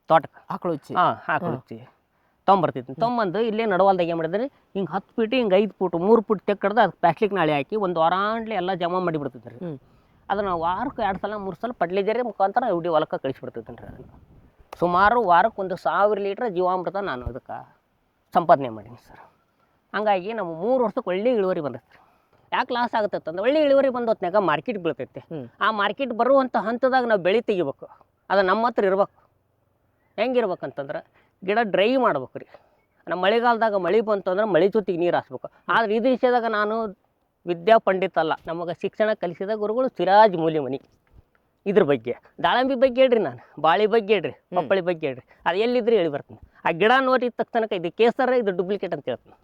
Speaker 1: ತೋಟಕ್ಕೆ.
Speaker 2: ಆಕಳು ಉಚ್ಚಿ.
Speaker 1: ಹಾಂ ಹಾಕೊಳ್ತಿ ತೊಂಬರ್ತಿದ್ನಿ ತೊಂಬಂದು ಇಲ್ಲೇ ನಡವಾಲ್ದಾಗ ಏನು ಮಾಡಿದ್ರೆ ಹಿಂಗೆ ಹತ್ತು ಫೀಟ್ ಹಿಂಗೆ ಐದು ಫೂಟ್ ಮೂರು ಫೂಟ್ ತೆಕ್ಕಡ್ದು ಅದಕ್ಕೆ ಪ್ಲಾಸ್ಟಿಕ್ ನಾಳೆ ಹಾಕಿ ಒಂದು ವಾರಾಂಡ್ಲೆ ಎಲ್ಲ ಜಮಾ ಮಾಡಿಬಿಡ್ತಿದ್ದೆ ರೀ.
Speaker 2: ಹ್ಮ್.
Speaker 1: ಅದನ್ನು ವಾರಕ್ಕೆ ಎರಡು ಸಲ ಮೂರು ಸಲ ಪಡ್ಲಿಜರಿ ಮುಖಾಂತರ ಇಡೀ ಹೊಲಕ್ಕೆ ಕಳಿಸ್ಬಿಡ್ತಿದ್ದೀನಿ ರೀ ಅದನ್ನು. ಸುಮಾರು ವಾರಕ್ಕೆ ಒಂದು ಸಾವಿರ ಲೀಟ್ರ್ ಜೀವಾಮೃತ ನಾನು ಅದಕ್ಕೆ ಸಂಪಾದನೆ ಮಾಡೀನಿ ಸರ್. ಹಂಗಾಗಿ ನಮ್ಮ ಮೂರು ವರ್ಷಕ್ಕೆ ಒಳ್ಳೆ ಇಳುವರಿ ಬಂದೈತೆ ಯಾಕೆ ಲಾಸ್ ಆಗುತ್ತೆ ಅಂದ್ರೆ ಒಳ್ಳೆ ಇಳುವರಿ ಬಂದ ಹೊತ್ನ್ಯಾಗ ಮಾರ್ಕೆಟ್ ಬೀಳ್ತೈತೆ. ಆ ಮಾರ್ಕೆಟ್ ಬರುವಂಥ ಹಂತದಾಗ ನಾವು ಬೆಳೆ ತೆಗಿಬೇಕು. ಅದು ನಮ್ಮ ಹತ್ರ ಇರ್ಬೇಕು. ಹೆಂಗಿರ್ಬೇಕಂತಂದ್ರೆ ಗಿಡ ಡ್ರೈ ಮಾಡ್ಬೇಕು ರೀ. ನಮ್ಮ ಮಳೆಗಾಲದಾಗ ಮಳೆ ಬಂತು ಅಂದ್ರೆ ಮಳೆ ಜೊತೆಗೆ ನೀರು ಹಾಸ್ಬೇಕು. ಆದ್ರೆ ಇದು ವಿಷಯದಾಗ ನಾನು ವಿದ್ಯಾ ಪಂಡಿತ ಅಲ್ಲ. ನಮಗೆ ಶಿಕ್ಷಣ ಕಲಿಸಿದ ಗುರುಗಳು ಸಿರಾಜ್ ಮೂಲಿಮನಿ. ಇದ್ರ ಬಗ್ಗೆ. ದಾಳಂಬಿ ಬಗ್ಗೆ ಹೇಳ್ರಿ ನಾನು. ಬಾಳಿ ಬಗ್ಗೆ ಹೇಳ್ರಿ. ಪಪ್ಪಳಿ ಬಗ್ಗೆ ಹೇಳ್ರಿ. ಅದು ಎಲ್ಲಿದ್ರೆ ಹೇಳಿ ಬರ್ತೀನಿ. ಆ ಗಿಡ ನೋಡಿದ ತಕ್ಷಣಕ್ಕೆ ಇದು ಕೇಸರ ಇದು ಡೂಪ್ಲಿಕೇಟ್ ಅಂತ ಹೇಳ್ತೀನಿ.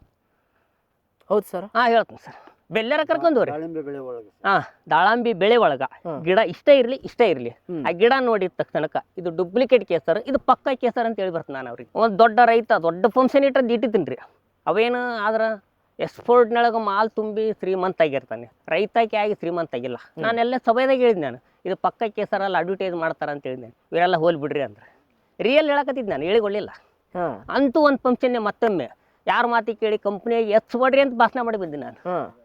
Speaker 2: ಹೌದು ಸರ್
Speaker 1: ಹಾಂ ಹೇಳ್ತೀನಿ ಸರ್ ಬೆಲ್ಲರ ಕರ್ಕೊಂಡು
Speaker 3: ಹೋಗ್ರಿ. ಬೆಳೆ ಒಳಗೆ
Speaker 1: ಹಾಂ ದಾಳಂಬಿ ಬೆಳೆ ಒಳಗ. ಗಿಡ ಇಷ್ಟೇ ಇರಲಿ ಇಷ್ಟೇ ಇರಲಿ. ಆ ಗಿಡ ನೋಡಿದ ತಕ್ಷಣಕ್ಕೆ ಇದು ಡೂಪ್ಲಿಕೇಟ್ ಕೇಸರ್ ಇದು ಪಕ್ಕ ಕೇಸರ್ ಅಂತ ಹೇಳಿ ಬರ್ತೀನಿ ನಾನು ಅವ್ರಿಗೆ. ಒಂದು ದೊಡ್ಡ ರೈತ ದೊಡ್ಡ ಫಂಕ್ಷನ್ ಇಟ್ಟದ್ದು ಇಟ್ಟಿದ್ದೀನಿ ರೀ. ಅವೇನು ಆದ್ರೆ ಎಕ್ಸ್ಪೋರ್ಟ್ನೊಳಗೆ ಮಾಲ್ ತುಂಬಿ ಶ್ರೀಮಂತ ಆಗಿರ್ತಾನೆ. ರೈತಕ್ಕೆ ಆಗಿ ಶ್ರೀಮಂತ ಆಗಿಲ್ಲ. ನಾನೆಲ್ಲ ಸಭೆದಾಗ ಹೇಳಿದ್ ನಾನು ಇದು ಪಕ್ಕ ಕೇಸರಲ್ಲಿ ಅಡ್ವರ್ಟೈಸ್ ಮಾಡ್ತಾರೆ ಅಂತ ಹೇಳಿದ್ದೆ ಇವರೆಲ್ಲ ಹೋಲ್ ಬಿಡ್ರಿ ಅಂದ್ರೆ. ರಿಯಲ್ ಹೇಳಕತ್ತಿದ್ದೆ ನಾನು ಹೇಳಿಕೊಳ್ಳಿಲ್ಲ.
Speaker 2: ಹಾಂ.
Speaker 1: ಅಂತೂ ಒಂದು ಫಂಕ್ಷನ್ನೇ ಮತ್ತೊಮ್ಮೆ ಯಾರ ಮಾತಿ ಕೇಳಿ ಕಂಪ್ನಿಯಾಗಿ ಬಡ್ರಿ ಅಂತ ಭಾಷಣ ಮಾಡಿಬಿದ್ದೆ ಬಂದೆ ನಾನು.
Speaker 2: ಹಾಂ.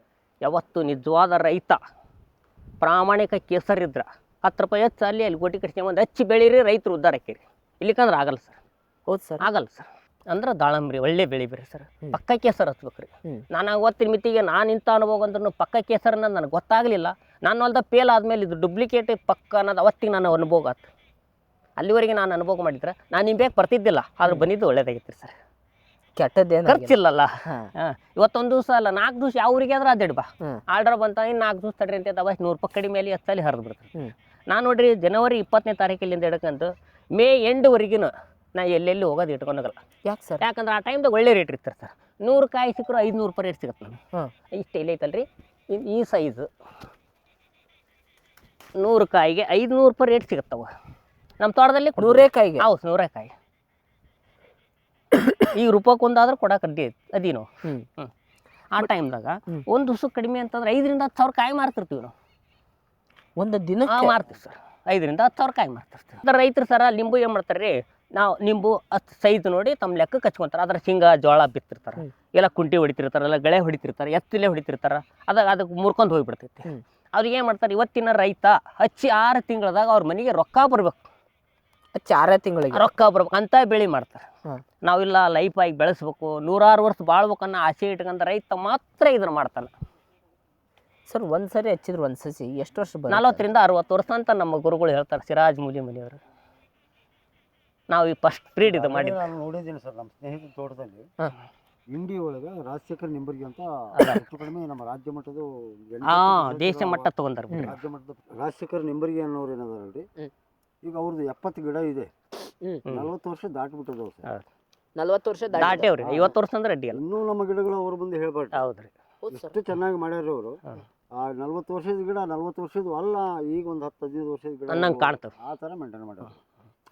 Speaker 1: ಯಾವತ್ತು ನಿಜವಾದ ರೈತ ಪ್ರಾಮಾಣಿಕ ಕೇಸರಿದ್ರ ಹತ್ತು ರೂಪಾಯಿ ಹೆಚ್ಚು ಅಲ್ಲಿ ಅಲ್ಲಿ ಗೋಟಿ ಕಟ್ಸ್ಕೊಂಬಂದು ಹಚ್ಚಿ ಬೆಳೀರಿ ರೈತರು ಉದ್ಧಾರ ಆಕೀರಿ ಇಲ್ಲಿಕಂದ್ರೆ ಆಗಲ್ಲ ಸರ್.
Speaker 2: ಹೌದು ಸರ್.
Speaker 1: ಆಗಲ್ಲ ಸರ್. ಅಂದ್ರೆ ದಾಳಂಬ್ರಿ ಒಳ್ಳೆ ಬೆಳಿಬೇರಿ ಸರ್.
Speaker 2: ಹ್ಮ್.
Speaker 1: ಪಕ್ಕ ಕೇಸರ್ ಹಚ್ಬೇಕು ರೀ ನಾನು ಅವತ್ತಿನ ಮಿತಿಗೆ ನಾನು ಇಂಥ ಅನುಭವ ಅಂದ್ರೂ ಪಕ್ಕ ಕೇಸರ್ ಅನ್ನೋದು ನನಗೆ ಗೊತ್ತಾಗಲಿಲ್ಲ. ನಾನು ಹೊಲ್ದ ಪೇಲ್ ಆದಮೇಲೆ ಇದು ಡೂಪ್ಲಿಕೇಟ್ ಪಕ್ಕ ಅನ್ನೋದು ಅವತ್ತಿಗೆ ನಾನು ಅನುಭವ ಆಯ್ತು ಅಲ್ಲಿವರೆಗೆ ನಾನು ಅನುಭವ ಮಾಡಿದ್ರೆ ನಾನು ನಿಮ್ಮ ಬೇಕು ಬರ್ತಿದ್ದಿಲ್ಲ ಆದ್ರೆ ಬಂದಿದ್ದು ಒಳ್ಳೇದಾಗಿತ್ತು ಸರ್.
Speaker 2: ಕೆಟ್ಟದ್ದೇನು
Speaker 1: ಖರ್ಚಿಲ್ಲಲ್ಲ. ಇವತ್ತೊಂದು ದಿವಸ ಅಲ್ಲ ನಾಲ್ಕು ದಿವಸ ಯಾವ ಊರಿಗೆ ಆದ್ರೆ ಅಡ್ಡಾಡಿ ಬಾ ಆರ್ಡರ್ ಬಂತ ಇನ್ನು ನಾಲ್ಕು ದಿವಸ ತಡ್ರಿ ಅಂತ ಅವ ನೂರು ರೂಪಾಯಿ ಕಡಿಮೆ ಮೇಲೆ ಹತ್ತಲ್ಲಿ ಹರಿದು ಬಿಡ್ತಾರೆ. ನಾನು ನೋಡ್ರಿ ಜನವರಿ ಇಪ್ಪತ್ತನೇ ತಾರೀಕಿಲಿಂದ ಹಿಡ್ಕೊಂಡು ಮೇ ಎಂಡ್ವರೆಗಿನ ನಾ ಎಲ್ಲೆಲ್ಲಿ ಹೋಗೋದು ಇಟ್ಕೊಂಡೋಗಲ್ಲ.
Speaker 2: ಯಾಕೆ ಸರ್?
Speaker 1: ಯಾಕಂದ್ರೆ ಆ ಟೈಮ್ದಾಗ ಒಳ್ಳೆ ರೇಟ್ ಇರ್ತಾರೆ ಸರ್. ನೂರು ಕಾಯಿ ಸಿಕ್ಕರು ಐದುನೂರು ರೂಪಾಯಿ ರೇಟ್ ಸಿಗುತ್ತೆ ನಮ್ಗೆ.
Speaker 2: ಹಾಂ.
Speaker 1: ಇಷ್ಟು ಇಲ್ಲ ಐತಲ್ರಿ? ಈ ಸೈಜು ನೂರು ಕಾಯಿಗೆ ಐದುನೂರು ರೂಪಾಯಿ ರೇಟ್ ಸಿಗುತ್ತವ. ನಮ್ಮ ತೋಟದಲ್ಲಿ.
Speaker 2: ನೂರೇ ಕಾಯಿಗೆ?
Speaker 1: ಹೌದು ನೂರೇ ಕಾಯಿ. ಈಗ ರೂಪಕ್ಕೊಂದಾದ್ರೆ ಕೊಡಕ್ಕೆ ಅಡ್ಡಿ ಅದೇನು. ನಾವು
Speaker 2: ಹ್ಮ್.
Speaker 1: ಹ್ಮ್. ಆ ಟೈಮ್ದಾಗ. ಒಂದು ದಿವ್ಸಕ್ಕೆ ಕಡಿಮೆ ಅಂತಂದ್ರೆ ಐದರಿಂದ ಹತ್ತು ಸಾವಿರ ಕಾಯಿ ಮಾರ್ತಿರ್ತೀವಿ ನಾವು.
Speaker 2: ಒಂದು
Speaker 1: ದಿನ
Speaker 2: ದಿನಕ್ಕೆ
Speaker 1: ಮಾರ್ತೀವಿ ಸರ್. ಐದರಿಂದ ಹತ್ತು ಸಾವಿರ ಕಾಯಿ ಮಾರ್ತಿರ್ತೀವಿ. ಅದ್ರ ರೈತರು ಸರ ಲಿಂಬು ಏನು ಮಾಡ್ತಾರೆ ರೀ ನಾವು ನಿಂಬು ಅಷ್ಟು ಸೈಜ್ ನೋಡಿ ತಮ್ಮ ಲೆಕ್ಕಕ್ಕೆ ಹಚ್ಕೊಂತಾರೆ ಅದ್ರ ಶೇಂಗಾ ಜೋಳ ಬಿತ್ತಿರ್ತಾರೆ.
Speaker 2: ಎಲ್ಲ
Speaker 1: ಇಲ್ಲ ಕುಂಟಿ ಹೊಡಿತಿರ್ತಾರೆ ಇಲ್ಲ ಗಳೆ ಹೊಡಿತಿರ್ತಾರೆ ಎತ್ತಿಲೆ ಹೊಡಿತಿರ್ತಾರೆ. ಅದಾಗ ಅದಕ್ಕೆ ಮುರ್ಕೊಂಡು ಹೋಗ್ಬಿಡ್ತೈತಿ. ಅವ್ರಿಗೆ ಏನು ಮಾಡ್ತಾರೆ ಇವತ್ತಿನ ರೈತ ಹಚ್ಚಿ ಆರು ತಿಂಗಳದಾಗ ಅವ್ರ ಮನೆಗೆ ರೊಕ್ಕ ಬರ್ಬೇಕು.
Speaker 2: ಆರೇ ತಿಂಗಳಿಗೆ.
Speaker 1: ರೊಕ್ಕ ಬರ್ಬೇಕು. ಅಂತ ಬೆಳೆ ಮಾಡ್ತಾರೆ. ನಾವಿಲ್ಲ ಲೈಫ್ ಆಗಿ ಬೆಳೆಸ್ಬೇಕು ನೂರಾರು ವರ್ಷ ಬಾಳ್ಬೇಕನ್ನೋ ಆಸೆ ಇಟ್ಕೊಂಡ ರೈತ ಮಾತ್ರ ಇದನ್ನ ಮಾಡ್ತಾನೆ.
Speaker 2: ಸರ್ ಒಂದು ಸರಿ ಹಚ್ಚಿದ್ರು ಒಂದು ಸಸಿ ಎಷ್ಟು ವರ್ಷ
Speaker 1: ನಲವತ್ತರಿಂದ ಅರವತ್ತು ವರ್ಷ ಅಂತ ನಮ್ಮ ಗುರುಗಳು ಹೇಳ್ತಾರೆ ಸಿರಾಜ್ ಮೂಲಿ ಮನೆಯವರು. ನಾವು ಈ ಫಸ್ಟ್ ಬ್ರೀಡ್ ಇದು ಮಾಡಿ
Speaker 3: ನಾನು ನೋಡಿದ್ದೀನಿ ಸರ್ ನಮ್ಮ ಸ್ನೇಹಿತರ ತೋಟದಲ್ಲಿ.
Speaker 2: ಹಾಂ.
Speaker 3: ಇಂಡಿ ಒಳಗೆ ರಾಜಶೇಖರ್ ನಿಂಬರ್ಗಿ ಅಂತ ಹೆಚ್ಚು ಕಡಿಮೆ ನಮ್ಮ ರಾಜ್ಯ ಮಟ್ಟದ
Speaker 1: ಹಾ ದೇಶ ಮಟ್ಟ ತಗೊಂಡಾರ ಬಿಡ್ರಿ.
Speaker 3: ರಾಜ್ಯ ಮಟ್ಟದ ರಾಜಶೇಖರ್ ನಿಂಬರ್ಗಿ ಅನ್ನೋರು ಏನದಾರಲ್ರಿ. ಈಗ ಅವ್ರದ್ದು ಎಪ್ಪತ್ತು ಗಿಡ ಇದೆ. ನಲ್ವತ್ತು ವರ್ಷ ದಾಟ್ಬಿಟ್ಟದವು ಸರ್.
Speaker 2: ನಲ್ವತ್ತು ವರ್ಷ
Speaker 1: ದಾಟೇವ್ರಿ ಐವತ್ತು ವರ್ಷ ಅಂದ್ರೆ ಅಡ್ಡಿ ಅಲ್ಲ.
Speaker 3: ಇನ್ನೂ ನಮ್ಮ ಗಿಡಗಳು ಅವ್ರು ಬಂದು ಹೇಳ್ಬಾರ್ದು.
Speaker 1: ಹೌದ್ರಿ.
Speaker 2: ಹೌದು
Speaker 3: ಎಷ್ಟು ಚೆನ್ನಾಗಿ ಮಾಡ್ಯಾರ ಅವರು. ಆ ನಲ್ವತ್ತು ವರ್ಷದ ಗಿಡ ನಲ್ವತ್ತು ವರ್ಷದ ಅಲ್ಲ ಈಗ ಒಂದು ಹತ್ತು ಹದಿನೈದು ವರ್ಷದ ಗಿಡ
Speaker 1: ಅನ್ನಂಗೆ ಕಾಣ್ತವೆ
Speaker 3: ಆ ಥರ ಮೇಂಟೈನ್ ಮಾಡ್ಯಾರ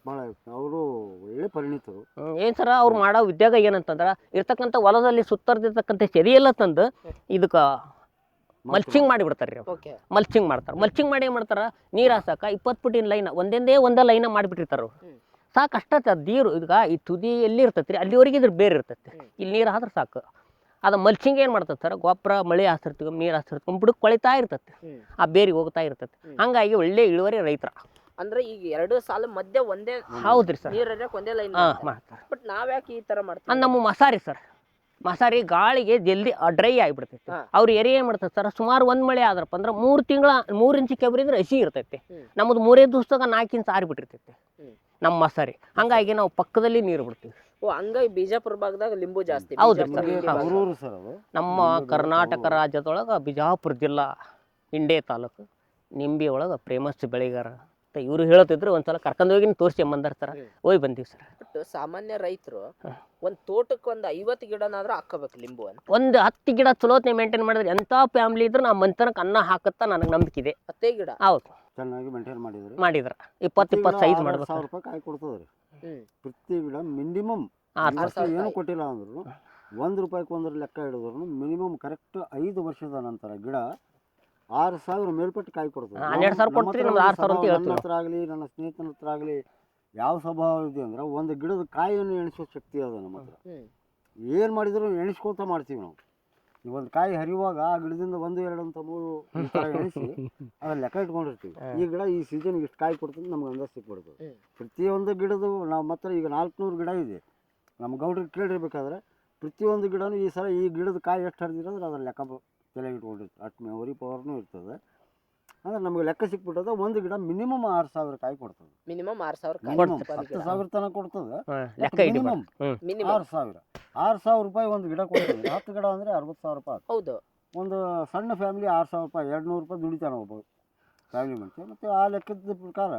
Speaker 3: ಭಾಳ ಅವರು ಒಳ್ಳೆ ಪರಿಣಿತರು.
Speaker 1: ಏನು ಸರ ಅವ್ರು ಮಾಡೋ ಉದ್ಯೋಗ ಏನಂತಂದ್ರೆ ಇರ್ತಕ್ಕಂಥ ಹೊಲದಲ್ಲಿ ಸುತ್ತರ್ದಿರ್ತಕ್ಕಂಥ ಸರಿ ಎಲ್ಲ ತಂದು ಇದಕ್ಕೆ ಮಲ್ಚಿಂಗ್ ಮಾಡಿಬಿಡ್ತಾರೆ ರೀ
Speaker 2: ಓಕೆ
Speaker 1: ಮಲ್ಚಿಂಗ್ ಮಾಡ್ತಾರೆ. ಮಲ್ಚಿಂಗ್ ಮಾಡಿ ಏನು ಮಾಡ್ತಾರೆ? ನೀರು ಹಾಸಕ ಇಪ್ಪತ್ತು ಫುಟಿನ ಲೈನ್ ಒಂದೊಂದೇ ಒಂದೇ ಲೈನ ಮಾಡಿಬಿಟ್ಟಿರ್ತಾರೆ ಅವ್ರು. ಸಾಕು ಅಷ್ಟೇ ನೀರು ಈಗ ಈ ತುದಿ ಎಲ್ಲಿ ಇರ್ತೈತಿ ರೀ ಅಲ್ಲಿವರೆಗೆ ಇದ್ರ ಬೇರೆ ಇರ್ತೈತಿ ಇಲ್ಲಿ ನೀರು ಹಾದ್ರೆ ಸಾಕು. ಅದು ಮಲ್ಚಿಂಗ್ ಏನು ಮಾಡ್ತದೆ ಸರ್? ಗೊಬ್ಬರ ಮಳೆ ಹಾಸಿರ್ತೀವಿ ನೀರು ಹಾಸಿರ್ತೀವಿ ಬುಡಕ್ಕೆ ಕೊಳಿತಾ ಇರ್ತೈತಿ. ಆ ಬೇರಿಗೆ ಹೋಗ್ತಾ ಇರ್ತೈತಿ. ಹಂಗಾಗಿ ಒಳ್ಳೆ ಇಳುವರಿ ರೈತರ.
Speaker 2: ಅಂದ್ರೆ ಈಗ ಎರಡು ಸಾಲ ಮಧ್ಯೆ ಒಂದೇ
Speaker 1: ಹೌದ್ರಿ ಸರ್.
Speaker 2: ನೀರ್ ಹರಿಯಕ್ ಒಂದೇ ಲೈನ್
Speaker 1: ಮಾಡ್ತಾರೆ
Speaker 2: ಬಟ್ ನಾವ್ಯಾಕೆ ಈ ತರ
Speaker 1: ಅದು
Speaker 2: ಮಾಡ್ತೀವಿ
Speaker 1: ನಮ್ಮ ಮಸಾರಿ ಸರ್. ಮಸಾರಿ ಗಾಳಿಗೆ ಜಲ್ದಿ ಡ್ರೈ ಆಗಿಬಿಡ್ತೈತಿ. ಅವ್ರು ಏರಿ ಏನ್ ಮಾಡ್ತಾರೆ ಸರ್? ಸುಮಾರು ಒಂದ್ ಮಳೆ ಆದ್ರಪ್ಪ ಅಂದ್ರೆ ಮೂರು ತಿಂಗಳ ಮೂರು ಇಂಚು ಕೆಬರಿದ್ರೆ ಹಸಿ ಇರ್ತೈತಿ.
Speaker 2: ನಮ್ದು
Speaker 1: ನಮ್ಮದು ಮೂರೇ ದಿವಸದಾಗ ನಾಲ್ಕು ಇಂಚು ಆರಿಬಿಟ್ಟಿರ್ತೈತಿ
Speaker 2: ಬಿಟ್ಟಿರ್ತೈತಿ
Speaker 1: ನಮ್ಮ ಮಸಾರಿ. ಹಂಗಾಗಿ ನಾವು ಪಕ್ಕದಲ್ಲಿ ನೀರು ಬಿಡ್ತೀವಿ.
Speaker 2: ಓ ಹಂಗಾಗಿ ಬಿಜಾಪುರ ಭಾಗದಾಗ ಲಿಂಬು ಜಾಸ್ತಿ.
Speaker 1: ಹೌದು
Speaker 2: ಬಿಜಾಪುರ
Speaker 1: ಸರ್. ನಮ್ಮ ಕರ್ನಾಟಕ
Speaker 3: ರಾಜ್ಯದೊಳಗ
Speaker 1: ರಾಜ್ಯದೊಳಗೆ ಬಿಜಾಪುರ ಜಿಲ್ಲಾ ಇಂಡೆ ತಾಲೂಕು. ನಿಂಬೆ ಒಳಗೆ ಪ್ರೇಮಸ್ಥ ಬೆಳೆಗಾರ. ಅಂತ ಇವರು ಹೇಳ್ತಿದ್ರು ಒಂದ್ಸಲ ಕರ್ಕೊಂಡು ಹೋಗಿ ತೋರಿಸಿ ಬಂದಿರ್ತಾರ ಸರ್. ಹೋಗಿ ಬಂದೀವಿ ಸರ್.
Speaker 2: ಬಟ್ ಸಾಮಾನ್ಯ ರೈತರು. ಒಂದ್ ತೋಟಕ್ಕೆ ಒಂದ್ ಐವತ್ತು ಗಿಡನಾದ್ರೂ ಹಾಕಬೇಕು ಲಿಂಬು ಅಂತ.
Speaker 1: ಒಂದು ಹತ್ತು ಗಿಡ ಚಲೋತ್ನೆ ಮೇಂಟೈನ್ ಮಾಡಿದ್ರೆ ಎಂಥ ಫ್ಯಾಮಿಲಿ ಇದ್ರು ನಮ್ಮ ಮಂತನಕ್ಕೆ ಅನ್ನ ಹಾಕುತ್ತಾ ನನಗೆ ನಂಬಿಕೆ ಇದೆ.
Speaker 2: ಹತ್ತೇ ಗಿಡ?
Speaker 1: ಹೌದು.
Speaker 3: ಚೆನ್ನಾಗಿ ಮೇಂಟೈನ್ ಮಾಡಿದ್ರು?
Speaker 1: ಮಾಡಿದ್ರ. ಇಪ್ಪತ್ತು ಇಪ್ಪತ್ತು ಸೈಜ್ ಮಾಡ್ಬೇಕು
Speaker 3: ಸಾವಿರ ರೂಪಾಯಿ ಕಾಯಿ ಕೊಡ್ತದ್ರಿ. ರೀ
Speaker 2: ಹ್ಮ್.
Speaker 3: ಪ್ರತಿ ಗಿಡ ಮಿನಿಮಮ್
Speaker 1: ಆರು
Speaker 2: ಆರು ಸಾವಿರ
Speaker 3: ಏನು ಕೊಟ್ಟಿಲ್ಲ ಅಂದ್ರು ಒಂದು ರೂಪಾಯಿಗೆ ಒಂದ್ರ ಲೆಕ್ಕ ಹಿಡಿದ್ರು ಮಿನಿಮಮ್ ಕರೆಕ್ಟ್ ಐದು ವರ್ಷದ ನಂತರ ಗಿಡ ಆರು ಸಾವಿರ ಮೇಲ್ಪಟ್ಟು ಕಾಯಿ ಕೊಡ್ತದೆ.
Speaker 1: ಹಾ, ಹನ್ನೆರಡು ಸಾವಿರ ಕೊಡ್ತೀರಿ, ನಮ್ದು ಆರು ಸಾವಿರ ಅಂತ
Speaker 3: ಸ್ವಭಾವ
Speaker 1: ಹೇಳ್ತೀವಿ.
Speaker 3: ನನ್ನ ಹತ್ರ ಆಗಲಿ ನನ್ನ ಸ್ನೇಹಿತನ ಹತ್ರ ಆಗಲಿ ಯಾವ ಸ್ವಭಾವ ಇದೆ ಅಂದ್ರೆ ಒಂದು ಗಿಡದ ಕಾಯಿಯನ್ನು ಎಣಿಸೋ ಶಕ್ತಿ ಅದ ನಮ್ಮ ಹತ್ರ. ಏನು ಮಾಡಿದ್ರು ಎಣಿಸ್ಕೊಳ್ತಾ ಮಾಡ್ತೀವಿ ನಾವು. ಈ ಒಂದು ಕಾಯಿ ಹರಿಯುವಾಗ ಆ ಗಿಡದಿಂದ ಒಂದು ಎರಡು ಅಂತ ಮೂರು ಈ ಥರ ಎಣಿಸಿ ಅದನ್ನ ಲೆಕ್ಕ ಇಟ್ಕೊಂಡಿರ್ತೀವಿ. ಈ ಗಿಡ ಈ ಸೀಸನ್ಗೆ ಇಷ್ಟು ಕಾಯಿ ಕೊಡ್ತದೆ ನಮ್ಗೆ ಅಂದಾಜು ಸಿಕ್ಬಿಡ್ತದೆ. ಪ್ರತಿಯೊಂದು ಗಿಡದು ನಾವು ಮಾತ್ರ ಈಗ ನಾಲ್ಕುನೂರು ಗಿಡ ಇದೆ. ನಮ್ಮ ಗೌಡ್ರಿಗೆ ಕೇಳಿರ್ಬೇಕಾದ್ರೆ ಪ್ರತಿಯೊಂದು ಗಿಡನೂ ಈ ಸಲ ಈ ಗಿಡದ ಕಾಯಿ ಎಷ್ಟು ಹರಿದಿರೋದ್ರೆ ಅದನ್ನ ಲೆಕ್ಕ ಬ- ತಲೆಗೆ ಇಟ್ಕೊಂಡಿರ್ತಾರೆ ಅಟ್ ಮೆಮೊರಿ ಪವರ್ನೂ ಇರ್ತದೆ. ಅಂದ್ರೆ ನಮಗೆ ಲೆಕ್ಕ ಸಿಕ್ಬಿಟ್ಟದ ಒಂದು ಗಿಡ ಮಿನಿಮಮ್ ಆರು ಸಾವಿರ ಕಾಯಿ ಕೊಡ್ತದೆ.
Speaker 2: ಮಿನಿಮಮ್ ಆರು ಸಾವಿರ.
Speaker 3: ಹತ್ತು ಸಾವಿರ ತನಕ ಕೊಡ್ತದೆ.
Speaker 1: ಲೆಕ್ಕ
Speaker 3: ಮಿನಿಮಮ್ ಆರು ಸಾವಿರ. ಆರು ಸಾವಿರ ರೂಪಾಯಿ ಒಂದು ಗಿಡ ಕೊಡ್ತದೆ. ಹತ್ತು ಗಿಡ ಅಂದ್ರೆ ಅರವತ್ತು ಸಾವಿರ ರೂಪಾಯಿ.
Speaker 2: ಹೌದು.
Speaker 3: ಒಂದು ಸಣ್ಣ ಫ್ಯಾಮಿಲಿ ಆರು ಸಾವಿರ ರೂಪಾಯಿ ಎರಡು ನೂರು ರೂಪಾಯಿ ದುಡಿತಾನೆ ಒಬ್ಬ ಫ್ಯಾಮಿಲಿ ಮನುಷ್ಯ. ಮತ್ತು ಆ ಲೆಕ್ಕದ ಪ್ರಕಾರ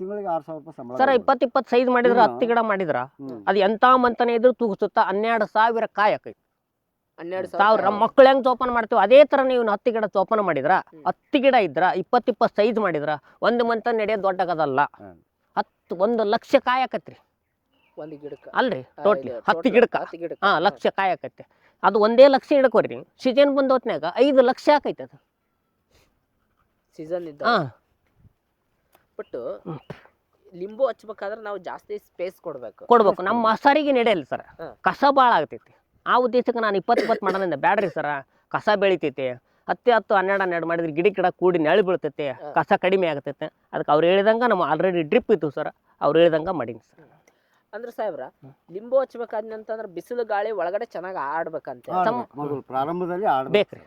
Speaker 3: ತಿಂಗಳಿಗೆ ಆರು ಸಾವಿರ ರೂಪಾಯಿ ಸಂಬಳ
Speaker 1: ಸರ್. ಇಪ್ಪತ್ತು ಇಪ್ಪತ್ತು ಸೈಜ್ ಮಾಡಿದ್ರೆ. ಹತ್ತು ಗಿಡ ಮಾಡಿದ್ರ. ಅದು ಎಂತ ಮಂತನೇ ಇದ್ರು ತೂಗಿಸುತ್ತಾ ಹನ್ನೆರಡು ಸಾವಿರ ಕಾಯಿ
Speaker 2: ಹನ್ನೆರಡು
Speaker 1: ಸಾವಿರ. ಮಕ್ಳು ಹೆಂಗ್ ಜೋಪಾನ ಮಾಡ್ತೀವಿ? ಅದೇ ತರ ನೀವು ಹತ್ತಿ ಗಿಡ ಜೋಪಾನ ಮಾಡಿದ್ರ? ಹತ್ತಿ ಗಿಡ ಇದ್ರ ಇಪ್ಪತ್ತು ಇಪ್ಪತ್ತು ಸೈಜ್ ಮಾಡಿದ್ರ ಒಂದು ಮಂತ ನಡೆಯೋದು ದೊಡ್ಡಗದಲ್ಲ. ಹತ್ತು ಒಂದು ಲಕ್ಷ ಕಾಯಕತ್ರಿ.
Speaker 2: ಒಂದು ಗಿಡಕ್ಕೆ.
Speaker 1: ಅಲ್ರಿ ಟೋಟ್ಲಿ ಹತ್ತು ಗಿಡಕ್ಕ.
Speaker 2: ಹತ್ತು ಗಿಡಕ್ಕೆ.
Speaker 1: ಹಾ ಲಕ್ಷ ಕಾಯಕತ್ತೆ. ಅದು ಒಂದೇ ಲಕ್ಷ ಹಿಡ್ಕೊರಿ. ಸೀಸನ್ ಬಂದ ಹೊತ್ನ್ಯಾಗ ಐದು ಲಕ್ಷ ಆಕೈತೆ ಅದು.
Speaker 2: ಸೀಸನ್ ಇದ್ದ
Speaker 1: ಹಾ.
Speaker 2: ಬಟ್. ಲಿಂಬು ಹಚ್ಬೇಕಾದ್ರೆ ನಾವು ಜಾಸ್ತಿ ಸ್ಪೇಸ್ ಕೊಡ್ಬೇಕು.
Speaker 1: ಕೊಡ್ಬೇಕು. ನಮ್ಮ ಮಸಾರಿಗೆ ನಡೆಯಲ್ಲ ಸರ್. ಕಸ ಭಾಳ ಆಗ್ತೈತಿ. ಆ ಉದ್ದೇಶಕ್ಕೆ ನಾನು ಇಪ್ಪತ್ತು ಇಪ್ಪತ್ತು ಮಾಡೋದ್ರಿಂದ ಬ್ಯಾಡ್ರಿ ಸರ. ಕಸ ಬೆಳಿತೈತೆ. ಹತ್ತು ಹತ್ತು ಹನ್ನೆರಡು ಹನ್ನೆರಡು ಮಾಡಿದ್ರೆ ಗಿಡ ಗಿಡ ಕೂಡಿ ನೆಳಿ ಬೀಳ್ತೈತೆ. ಕಸ ಕಡಿಮೆ ಆಗ್ತೈತೆ. ಅದಕ್ಕೆ ಅವ್ರು ಹೇಳಿದಂಗೆ ನಮ್ಮ ಆಲ್ರೆಡಿ ಡ್ರಿಪ್ ಇತ್ತು ಸರ್. ಅವ್ರು ಹೇಳಿದಂಗೆ ಮಾಡೀನಿ ಸರ್.
Speaker 2: ಅಂದ್ರೆ ಸಾಹೇಬ್ರ ಲಿಂಬು ಹಚ್ಬೇಕಾದ್ನಂತಂದ್ರೆ ಬಿಸಿಲು ಗಾಳಿ ಒಳಗಡೆ ಚೆನ್ನಾಗಿ ಆಡ್ಬೇಕಂತ.
Speaker 3: ಪ್ರಾರಂಭದಲ್ಲಿ ಆಡ್ಬೇಕ್ರಿ
Speaker 1: ಬೇಕ್ರಿ.